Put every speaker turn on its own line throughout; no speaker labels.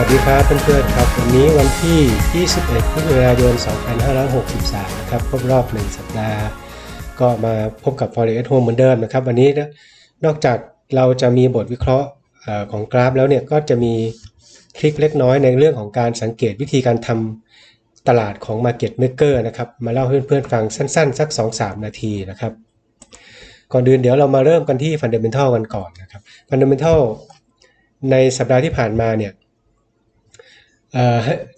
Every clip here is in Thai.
วัสดีครับเพื่อนๆครับวันนี้วันที่ 21พฤศจิกายน 2563 นะครับครบรอบ 1 สัปดาห์ ก็มาพบกับ f o r e x Home เหมือนเดิมนะครับ วันนี้นะนอกจากเราจะมีบทวิเคราะห์ของกราฟแล้วเนี่ยก็จะมีทริคเล็กน้อยในเรื่องของการสังเกตวิธีการทำตลาดของ Market Maker นะครับมาเล่าให้เพื่อนๆฟังสั้นๆ สัก 2-3 นาทีนะครับ ก่อนอื่นเดี๋ยวเรามาเริ่มกันที่ Fundamental กันก่อนนะครับ Fundamental ในสัปดาห์ที่ผ่านมาเนี่ย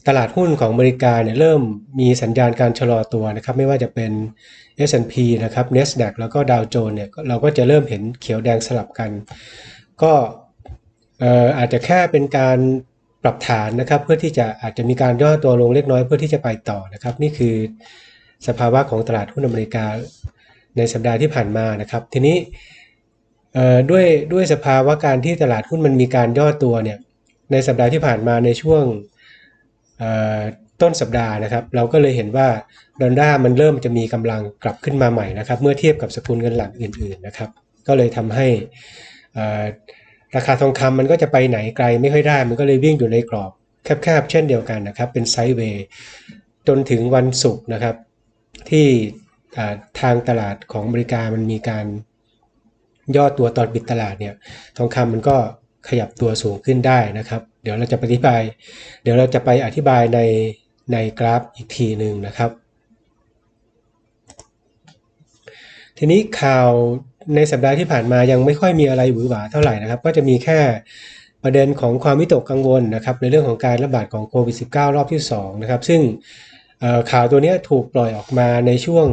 ตลาดหุ้นของอเมริกาเนี่ยเริ่มมีสัญญาณการชะลอตัวนะครับไม่ว่าจะเป็น S&P นะครับ NASDAQ แล้วก็ดาวโจนเนี่ยเราก็จะเริ่มเห็นเขียวแดงสลับกัน ก็อาจจะแค่เป็นการปรับฐานนะครับ เพื่อที่จะอาจจะมีการย่อตัวลงเล็กน้อยเพื่อที่จะไปต่อนะครับ นี่คือสภาวะของตลาดหุ้นอเมริกาในสัปดาห์ที่ผ่านมานะครับ ทีนี้ด้วยด้วยสภาวะการที่ตลาดหุ้นมันมีการย่อตัวเนี่ยในสัปดาห์ที่ผ่านมาในช่วง ต้นสัปดาห์นะครับ เราก็เลยเห็นว่าดอลลาร์มันเริ่มจะมีกำลังกลับขึ้นมาใหม่นะครับ เมื่อเทียบกับสกุลเงินหลักอื่น ๆนะครับ ก็เลยทำให้ราคาทองคำมันก็จะไปไหนไกลไม่ค่อยได้ มันก็เลยวิ่งอยู่ในกรอบแคบๆเช่นเดียวกันนะครับ เป็นไซด์เวย์จนถึงวันศุกร์นะครับ ที่ทางตลาดของอเมริกามันมีการย่อตัวตอนปิดตลาดเนี่ยทองคำมันก็ขยับตัวสูงขึ้นได้นะครับ ดี๋ยวเราจะปอธิบาย เดี๋ยวเราจะไปอธิบายในในกราฟอีกทีหนึ่งนะครับ ทีนี้ข่าวในสัปดาห์ที่ผ่านมายังไม่ค่อยมีอะไรหวือหวาเท่าไหร่นะครับ ก็จะมีแค่ประเด็นของความวิตกกังวลนะครับ ในเรื่องของการระบาดของโควิด -19 รอบที่2นะครับ ซึ่งข่าวตัวนี้ถูกปล่อยออกมาในช่วง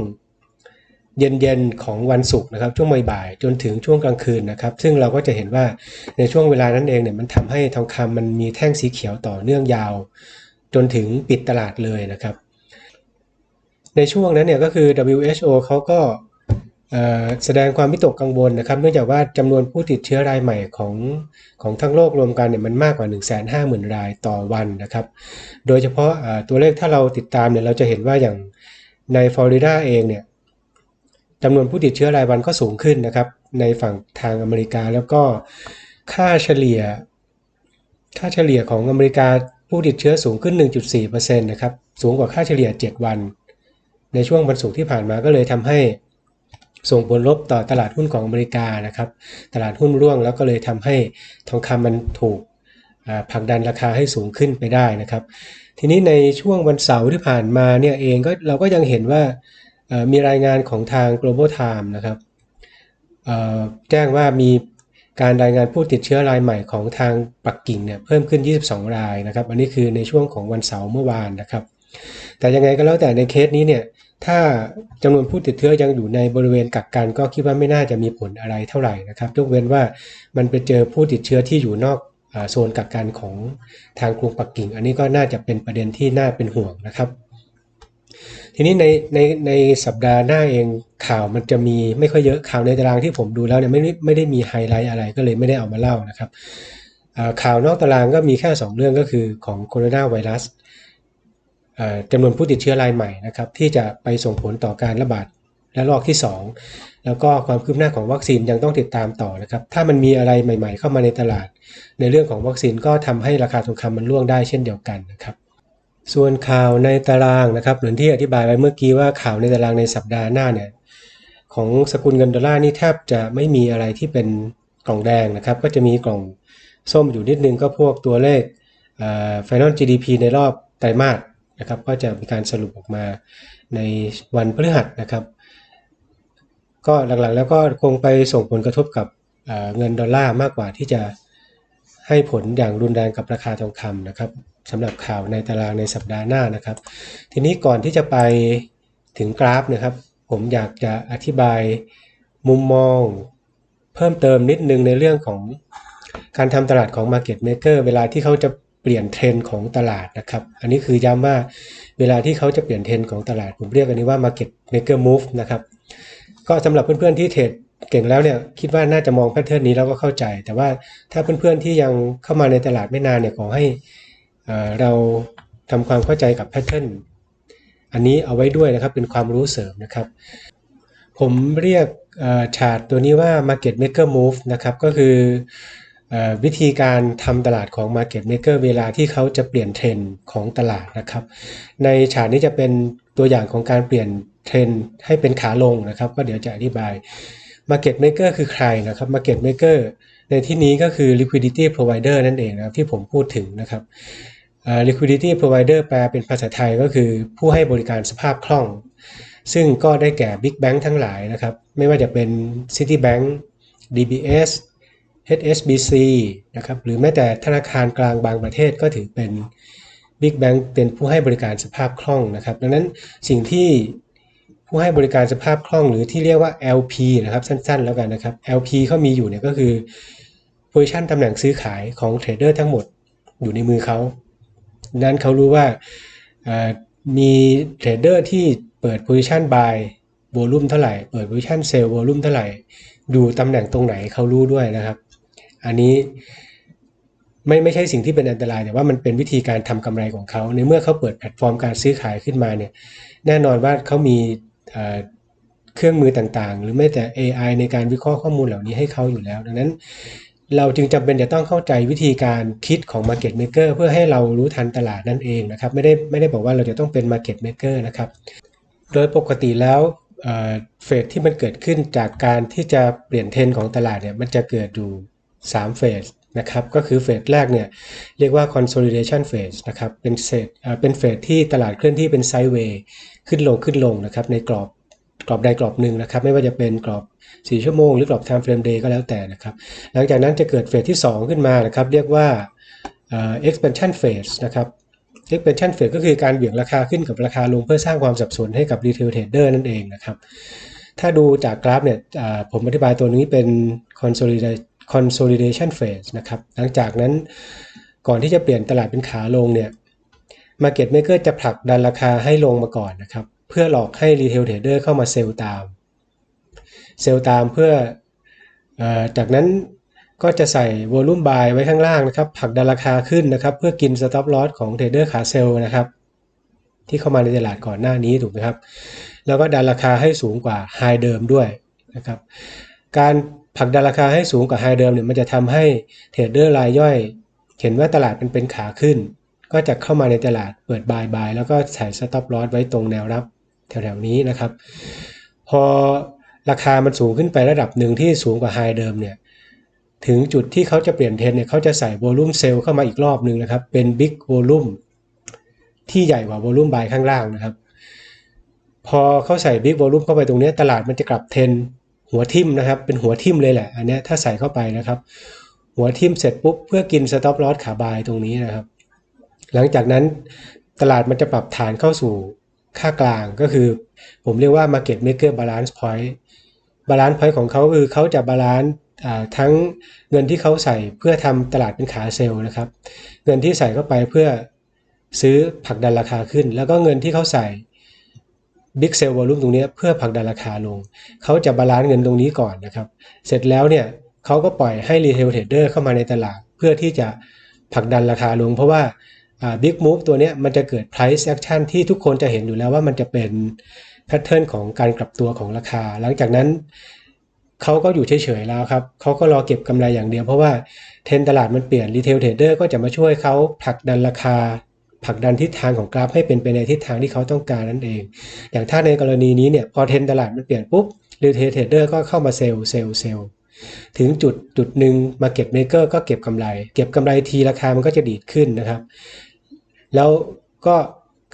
เย็นๆของวันศุกร์นะครับช่วงบ่ายๆจนถึงช่วงกลางคืนนะครับ ซึ่งเราก็จะเห็นว่าในช่วงเวลานั้นเองเนี่ยมันทำให้ทองคำมันมีแท่งสีเขียวต่อเนื่องยาว จนถึงปิดตลาดเลยนะครับ ในช่วงนั้นเนี่ยก็คือ WHO เขาก็แสดงความวิตกกังวลนะครับ เนื่องจากว่าจำนวนผู้ติดเชื้อรายใหม่ของของทั้งโลกรวมกันเนี่ยมันมากกว่า 150,000 รายต่อวันนะครับ โดยเฉพาะตัวเลขถ้าเราติดตามเนี่ยเราจะเห็นว่าอย่างในฟลอริดาเองเนี่ย จำนวนผู้ติดเชื้อรายวันก็สูงขึ้นนะครับ ในฝั่งทางอเมริกาแล้วก็ค่าเฉลี่ย ค่าเฉลี่ยของอเมริกาผู้ติดเชื้อสูงขึ้น 1.4%นะครับ สูงกว่าค่าเฉลี่ย 7 วัน ในช่วงวันศุกร์ที่ผ่านมาก็เลยทำให้ส่งผลลบต่อตลาดหุ้นของอเมริกานะครับ ตลาดหุ้นร่วงแล้วก็เลยทำให้ทองคำมันถูกผลักดันราคาให้สูงขึ้นไปได้นะครับ ทีนี้ในช่วงวันเสาร์ที่ผ่านมาเนี่ยเองก็เราก็ยังเห็นว่า มีรายงานของทาง global time นะครับแจ้งว่ามีการรายงานผู้ติดเชื้อรายใหม่ของทางปักกิ่งเนี่ยเพิ่มขึ้น 22 รายนะครับ อันนี้คือในช่วงของวันเสาร์เมื่อวานนะครับ แต่ยังไงก็แล้วแต่ในเคสนี้เนี่ยถ้าจำนวนผู้ติดเชื้อยังอยู่ในบริเวณกักกันก็คิดว่าไม่น่าจะมีผลอะไรเท่าไหร่นะครับยกเว้นว่ามันไปเจอผู้ติดเชื้อที่อยู่นอกโซนกักกันของทางกรุงปักกิ่ง อันนี้ก็น่าจะเป็นประเด็นที่น่าเป็นห่วงนะครับ ทีนี้ในในในสัปดาห์หน้าเองข่าวมันจะมีไม่ค่อยเยอะข่าวในตารางที่ผมดูแล้วเนี่ยไม่ได้ไม่ได้มีไฮไลท์อะไรก็เลยไม่ได้เอามาเล่านะครับข่าวนอกตารางก็มีแค่ 2 เรื่องก็คือของโคโรนาไวรัสจำนวนผู้ติดเชื้อรายใหม่นะครับที่จะไปส่งผลต่อการระบาดและลอกที่ 2 แล้วก็ความคืบหน้าของวัคซีนยังต้องติดตามต่อนะครับถ้ามันมีอะไรใหม่ ๆ เข้ามาในตลาด ในเรื่องของวัคซีนก็ทำให้ราคาทองคำมันร่วงได้เช่นเดียวกันนะครับ ส่วนข่าวในตารางนะครับเหมือนที่อธิบายไว้เมื่อกี้ว่าข่าวในตารางในสัปดาห์หน้าเนี่ยของสกุลเงินดอลลาร์นี่แทบจะไม่มีอะไรที่เป็นกล่องแดงนะครับ ก็จะมีกล่องส้มอยู่นิดนึงก็พวกตัวเลขเอ่อ Final GDP ในรอบไตรมาสนะครับ ก็จะมีการสรุปออกมาในวันพฤหัสนะครับ ก็หลักๆแล้วก็คงไปส่งผลกระทบกับเอ่อเงินดอลลาร์มากกว่าที่จะให้ผลอย่างรุนแรงกับราคาทองคำนะครับ สำหรับข่าวในตารางในสัปดาห์หน้านะครับ ทีนี้ก่อนที่จะไปถึงกราฟนะครับ ผมอยากจะอธิบายมุมมองเพิ่มเติมนิดนึงในเรื่องของการทำตลาดของ Market Maker เวลาที่เขาจะเปลี่ยนเทรนด์ของตลาดนะครับ อันนี้คือย้ำว่าเวลาที่เขาจะเปลี่ยนเทรนด์ของตลาด ผมเรียกอันนี้ว่า Market Maker Move นะครับ ก็สำหรับเพื่อนๆที่เทรดเก่งแล้วเนี่ยคิดว่าน่าจะมองแพทเทิร์นนี้แล้วก็เข้าใจ แต่ว่าถ้าเพื่อนๆที่ยังเข้ามาในตลาดไม่นานเนี่ยขอให้ เราทำความเข้าใจกับแพทเทิร์นอันนี้เอาไว้ด้วยนะครับเป็นความรู้เสริมนะครับ ผมเรียกเอ่อชาร์ตตัวนี้ว่า market maker move นะครับก็คืออวิธีการทำตลาดของ Market Maker เวลาที่เขาจะเปลี่ยนเทรนด์ของตลาดนะครับ ในฉากนี้จะเป็นตัวอย่างของการเปลี่ยนเทรนด์ให้เป็นขาลงนะครับ ก็เดี๋ยวจะอธิบาย Market Maker คือใครนะครับ Market Maker ในที่นี้ก็คือ liquidity provider นั่นเองนะครับที่ผมพูดถึงนะครับ liquidity provider แปลเป็นภาษาไทยก็คือผู้ให้บริการสภาพคล่อง ซึ่งก็ได้แก่ Big Bank ทั้งหลายนะครับ ไม่ว่าจะเป็น Citibank DBS HSBC นะครับหรือแม้แต่ธนาคารกลางบางประเทศก็ถือเป็น Big Bank เป็นผู้ให้บริการสภาพคล่องนะครับ ดังนั้นสิ่งที่ผู้ให้บริการสภาพคล่องหรือที่เรียกว่า LP นะครับสั้นๆ แล้วกันนะครับ LP เขามีอยู่เนี่ยก็คือ position ตำแหน่งซื้อขายของเทรดเดอร์ทั้งหมดอยู่ในมือเขา นั้นเขารู้ว่ามีเทรดเดอร์ที่เปิด position buy โวลุ่มเท่าไหร่ เปิด position sell โวลุ่มเท่าไหร่ ดูตำแหน่งตรงไหนเขารู้ด้วยนะครับ อันนี้ไม่ไม่ใช่สิ่งที่เป็นอันตราย แต่ว่ามันเป็นวิธีการทำกำไรของเขา ในเมื่อเขาเปิดแพลตฟอร์มการซื้อขายขึ้นมาเนี่ย แน่นอนว่าเขามีเอ่อเครื่องมือต่างๆ หรือแม้แต่ AI ในการวิเคราะห์ข้อมูลเหล่านี้ให้เขาอยู่แล้ว ดังนั้น เราจึงจำเป็นจะต้องเข้าใจวิธีการคิดของ Market Maker เพื่อให้เรารู้ทันตลาดนั่นเองนะครับ ไม่ได้ไม่ได้บอกว่าเราจะต้องเป็น Market Maker นะครับ โดยปกติแล้วเฟสที่มันเกิดขึ้นจากการที่จะเปลี่ยนเทรนของตลาดเนี่ยมันจะเกิดอยู่3เฟสนะครับก็คือเฟสแรกเนี่ยเรียกว่า consolidation phase นะครับเป็นเฟสเอ่อเป็นเฟสที่ตลาดเคลื่อนที่เป็นไซด์เวย์ขึ้นลงขึ้นลงนะครับในกรอบ กรอบใดกรอบหนึ่งนะครับ ไม่ว่าจะเป็นกรอบ 4 ชั่วโมง หรือกรอบ time frame day ก็แล้วแต่นะครับ หลังจากนั้นจะเกิดเฟสที่ 2 ขึ้นมานะครับ เรียกว่า expansion phase นะครับ expansion phase ก็คือการเบี่ยงราคาขึ้นกับราคาลงเพื่อสร้างความสับสนให้กับ retail trader นั่นเองนะครับ ถ้าดูจากกราฟเนี่ยผมอธิบายตัวนี้เป็น consolidation phase นะครับ หลังจากนั้นก่อนที่จะเปลี่ยนตลาดเป็นขาลงเนี่ย market maker จะผลักดันราคาให้ลงมาก่อนนะครับ เพื่อหลอกให้ retail trader เข้ามาเซลล์ตาม เซลล์ตามเพื่ออจากนั้นก็จะใส่ volume buy ไว้ข้างล่างนะครับ ผักดันราคาขึ้นนะครับ เพื่อกิน stop loss ของเทรดเดอร์ขาเซลล์นะครับ ที่เข้ามาในตลาดก่อนหน้านี้ถูกไหมครับ แล้วก็ดันราคาให้สูงกว่าไฮเดิมด้วยนะครับ การผักดันราคาให้สูงกว่าไฮเดิมเนี่ยมันจะทำให้เทรดเดอร์รายย่อย เห็นว่าตลาดมันเป็นขาขึ้น ก็จะเข้ามาในตลาดเปิดบายบายแล้วก็ใส่ stop loss ไว้ตรงแนวรับ แถวๆนี้นะครับ พอราคามันสูงขึ้นไประดับหนึ่งที่สูงกว่าไฮเดิมเนี่ยถึงจุดที่เขาจะเปลี่ยนเทรนเนี่ยเขาจะใส่โวลูมเซลล์เข้ามาอีกรอบหนึ่งนะครับ เป็นบิ๊กโวลูมที่ใหญ่กว่าโวลูมบายข้างล่างนะครับ พอเขาใส่บิ๊กโวลูมเข้าไปตรงเนี้ยตลาดมันจะกลับเทรนหัวทิ่มนะครับ เป็นหัวทิ่มเลยแหละ อันเนี้ยถ้าใส่เข้าไปนะครับ หัวทิ่มเสร็จปุ๊บเพื่อกินสต็อปลอสขาบายตรงนี้นะครับ หลังจากนั้นตลาดมันจะปรับฐานเข้าสู่ ค่ากลางก็คือ ผมเรียกว่า market maker balance point balance point ของเขาคือเขาจะบาลานซ์ทั้งเงินที่เขาใส่เพื่อทำตลาดเป็นขาเซลล์นะครับ เงินที่ใส่เข้าไปเพื่อซื้อผักดันราคาขึ้น แล้วก็เงินที่เขาใส่ Big Sell Volume ตรงนี้เพื่อผักดันราคาลง เขาจะบาลานซ์เงินตรงนี้ก่อนนะครับ เสร็จแล้วเนี่ยเขาก็ปล่อยให้ Retail Trader เข้ามาในตลาด เพื่อที่จะผักดันราคาลง เพราะว่า Big Move ตัวนี้มันจะเกิด Price Action ที่ทุกคนจะเห็นอยู่แล้วว่ามันจะเป็นแพทเทิร์นของการกลับตัวของราคา หลังจากนั้นเขาก็อยู่เฉยๆแล้วครับเขาก็รอเก็บกำไรอย่างเดียวเพราะว่าเทรนตลาดมันเปลี่ยน Retail Trader ก็จะมาช่วยเขาผลักดันราคาผลักดันทิศทางของกราฟให้เป็นไปในทิศทางที่เขาต้องการนั่นเอง อย่างถ้าในกรณีนี้เนี่ยพอเทรนตลาดมันเปลี่ยนปุ๊บ Retail Trader ก็เข้ามาเซลล์เซลล์เซลล์ถึงจุดจุดหนึ่ง Market Maker ก็เก็บกำไร เก็บกำไรทีราคามันก็จะดีดขึ้นนะครับ แล้วก็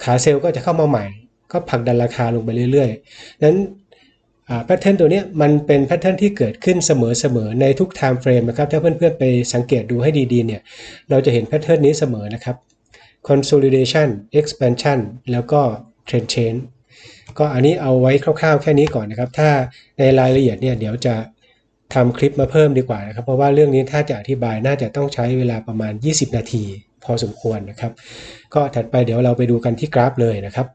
ขาเซลล์ก็จะเข้ามาใหม่ ก็ผลักดันราคาลงไปเรื่อยๆนั้นแพทเทิร์นตัวนี้มันเป็นแพทเทิร์นที่เกิดขึ้นเสมอๆในทุก time frame นะครับ ถ้าเพื่อนๆไปสังเกตดูให้ดีๆเนี่ย เราจะเห็นแพทเทิร์นนี้เสมอนะครับ consolidation expansion แล้วก็ trend change ก็อันนี้เอาไว้คร่าวๆ แค่นี้ก่อนนะครับ ถ้าในรายละเอียดเนี่ยเดี๋ยวจะทำคลิปมาเพิ่มดีกว่านะครับ เพราะว่าเรื่องนี้ถ้าจะอธิบายน่าจะต้องใช้เวลาประมาณ 20 นาที พอสมควรนะครับ ก็ถัดไปเดี๋ยวเราไปดูกันที่กราฟเลยนะครับ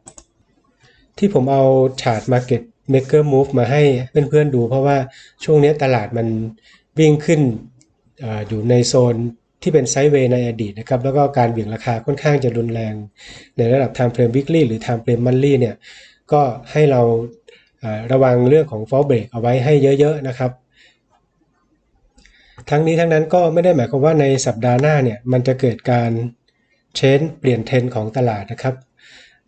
ที่ผมเอาชาร์ต market maker move มาให้เพื่อนๆดู เพราะว่าช่วงนี้ตลาดมันวิ่งขึ้นออยู่ในโซนที่เป็นไซด์เวย์ในอดีตนะครับ แล้วก็การเบี่ยงราคาค่อนข้างจะรุนแรง ในระดับ time frame weekly หรือ time frame monthly เนี่ยก็ให้เราระวังเรื่องของ fall break เอาไว้ให้เยอะๆนะครับ ทั้งนี้ทั้งนั้นก็ไม่ได้หมายความว่าในสัปดาห์หน้าเนี่ยมันจะเกิดการเชนเปลี่ยนเทรนของตลาดนะครับ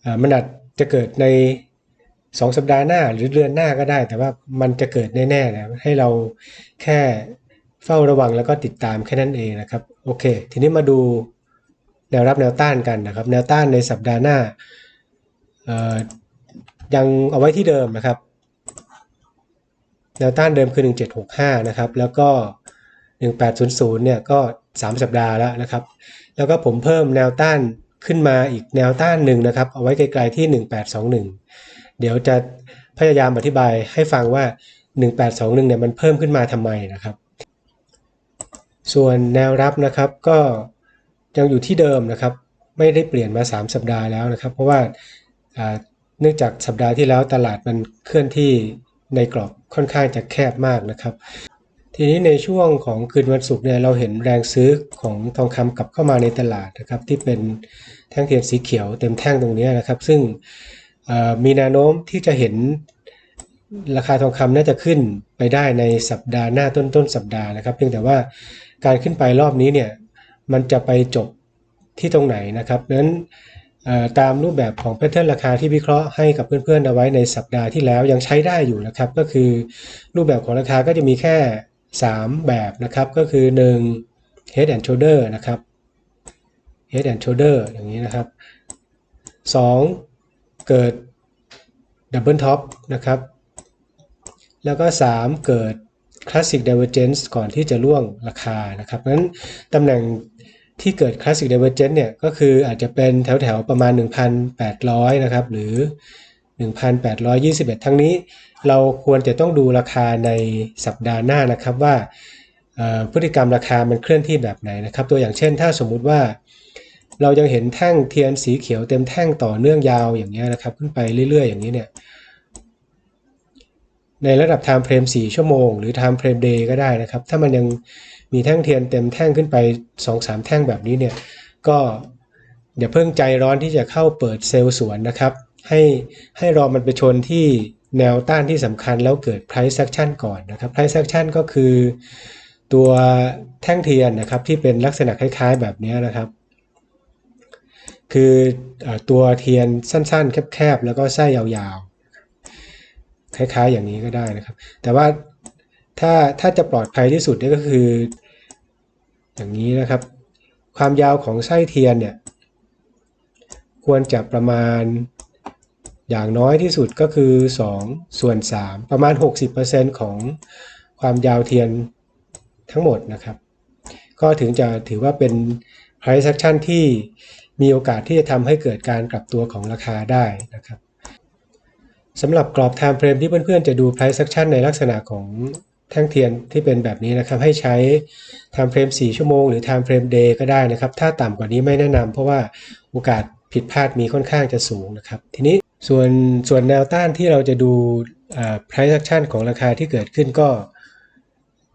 อ่ามันอาจจะเกิดใน 2 สัปดาห์หน้าหรือเดือนหน้าก็ได้ แต่ว่ามันจะเกิดแน่ๆนะให้เราแค่เฝ้าระวังแล้วก็ติดตามแค่นั้นเองนะครับโอเค ทีนี้มาดูแนวรับแนวต้านกันนะครับ แนวต้านในสัปดาห์หน้าเอ่อยังเอาไว้ที่เดิมนะครับ แนวต้านเดิมคือ 1765 นะครับ แล้วก็ 1800เนี่ยก็ 3 สัปดาห์แล้วนะครับ แล้วก็ผมเพิ่มแนวต้านขึ้นมาอีกแนวต้านหนึ่งนะครับ เอาไว้ไกลๆที่ 1821 เดี๋ยวจะพยายามอธิบายให้ฟังว่า 1821เนี่ยมันเพิ่มขึ้นมาทำไมนะครับ ส่วนแนวรับนะครับก็ยังอยู่ที่เดิมนะครับ ไม่ได้เปลี่ยนมา 3 สัปดาห์แล้วนะครับ เพราะว่าอ่าเนื่องจากสัปดาห์ที่แล้วตลาดมันเคลื่อนที่ในกรอบค่อนข้างจะแคบมากนะครับ ทีนี้ในช่วงของคืนวันศุกร์เนี่ยเราเห็นแรงซื้อของทองคำกลับเข้ามาในตลาดนะครับที่เป็นแท่งเทียนสีเขียวเต็มแท่งตรงนี้นะครับ ซึ่งมีแนวโน้มที่จะเห็นราคาทองคำน่าจะขึ้นไปได้ในสัปดาห์หน้าต้นต้นสัปดาห์นะครับ เพียงแต่ว่าการขึ้นไปรอบนี้เนี่ยมันจะไปจบที่ตรงไหนนะครับนั้นตามรูปแบบของแพทเทิร์นราคาที่วิเคราะห์ให้กับเพื่อนๆเอาไว้ในสัปดาห์ที่แล้วยังใช้ได้อยู่นะครับ ก็คือรูปแบบของราคาก็จะมีแค่ 3 แบบนะครับก็คือ 1 head and shoulder นะครับ head and shoulder อย่างนี้นะครับ 2 เกิด double top นะครับ แล้วก็ 3 เกิด classic divergence ก่อนที่จะล่วงราคานะครับนั้นตำแหน่งที่เกิด classic divergence เนี่ยก็คืออาจจะเป็นแถวๆ ประมาณ 1,800 นะครับ หรือ 1,821 ทั้งนี้ เราควรจะต้องดูราคาในสัปดาห์หน้านะครับว่าพฤติกรรมราคามันเคลื่อนที่แบบไหนนะครับ ตัวอย่างเช่น ถ้าสมมุติว่า เรายังเห็นแท่งเทียนสีเขียวเต็มแท่งต่อเนื่องยาวอย่างเงี้ยนะครับ ขึ้นไปเรื่อย ๆ อย่างนี้เนี่ยในระดับ time frame 4 ชั่วโมง หรือ time frame day ก็ได้นะครับ ถ้ามันยังมีแท่งเทียนเต็มแท่งขึ้นไป 2-3 แท่งแบบนี้เนี่ยก็อย่าเพิ่งใจร้อนที่จะเข้าเปิดเซลล์สวนนะครับ ให้ให้รอมันไปชนที่ แนวต้านที่สำคัญแล้วเกิด price action ก่อนนะครับ price action ก็คือตัวแท่งเทียนนะครับที่เป็นลักษณะคล้ายๆแบบนี้นะครับ คือออตัวเทียนสั้นๆ แคบๆ แล้วก็ไส้ยาวๆ คล้ายๆอย่างนี้ก็ได้นะครับ แต่ว่าถ้าถ้าจะปลอดภัยที่สุดเนี่ยก็คือ อย่างนี้นะครับ ความยาวของไส้เทียนเนี่ยควรจะประมาณ อย่างน้อยที่สุดก็คือ 2 ส่วน 3 ประมาณ 60%ของความยาวเทียนทั้งหมดนะครับ ก็ถึงจะถือว่าเป็น price action ที่มีโอกาสที่จะทำให้เกิดการกลับตัวของราคาได้นะครับสำหรับกรอบ time frame ที่เพื่อนๆจะดู price action ในลักษณะของแท่งเทียนที่เป็นแบบนี้นะครับ ให้ใช้ time frame 4 ชั่วโมงหรือ time frame day ก็ได้นะครับ ถ้าต่ำกว่านี้ไม่แนะนำเพราะว่าโอกาสผิดพลาดมีค่อนข้างจะสูงนะครับ ทีนี้ ส่วนส่วนแนวต้านที่เราจะดู price action ของราคาที่เกิดขึ้นก็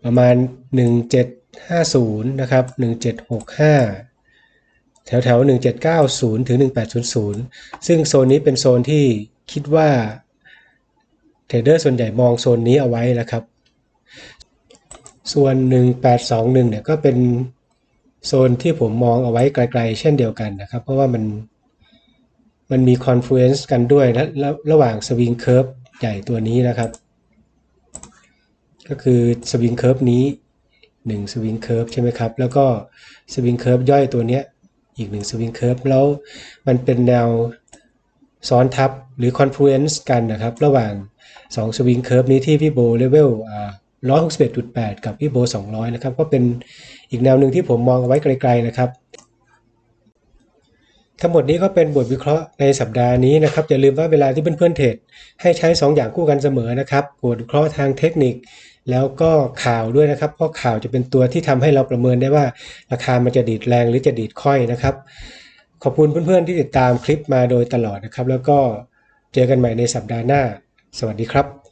ประมาณ 1750 นะครับ 1765 แถวแถว1790 ถึง 1800 ซึ่งโซนนี้เป็นโซนที่คิดว่าเทรดเดอร์ส่วนใหญ่มองโซนนี้เอาไว้นะครับ ส่วน 1821 เนี่ยก็เป็นโซนที่ผมมองเอาไว้ไกลๆ เช่นเดียวกันนะครับ เพราะว่ามัน มันมี confluence กันด้วยนะระระหว่าง swing curve ใหญ่ตัวนี้นะครับ ก็คือสวิงเคิร์ฟนี้1สวิงเคิร์ฟใช่ไหมครับ แล้วก็สวิงเคิร์ฟย่อยตัวเนี้ยอีก1สวิงเคิร์ฟแล้วมันเป็นแนวซ้อนทับหรือ confluence กันนะครับ ระหว่าง2สวิงเคิร์ฟนี้ที่พี่โบเลเวลอ่า161.8กับพี่โบ200นะครับ ก็เป็นอีกแนวหนึ่งที่ผมมองเอาไว้ไกลๆนะครับ ทั้งหมดนี้ก็เป็นบทวิเคราะห์ในสัปดาห์นี้นะครับ อย่าลืมว่าเวลาที่เพื่อนๆเทรดให้ใช้ 2 อย่างคู่กันเสมอนะครับบทวิเคราะห์ทางเทคนิค แล้วก็ข่าวด้วยนะครับ เพราะข่าวจะเป็นตัวที่ทำให้เราประเมินได้ว่าราคามันจะดีดแรงหรือจะดีดค่อยนะครับ ขอบคุณเพื่อนๆที่ติดตามคลิปมาโดยตลอดนะครับ แล้วก็เจอกันใหม่ในสัปดาห์หน้า สวัสดีครับ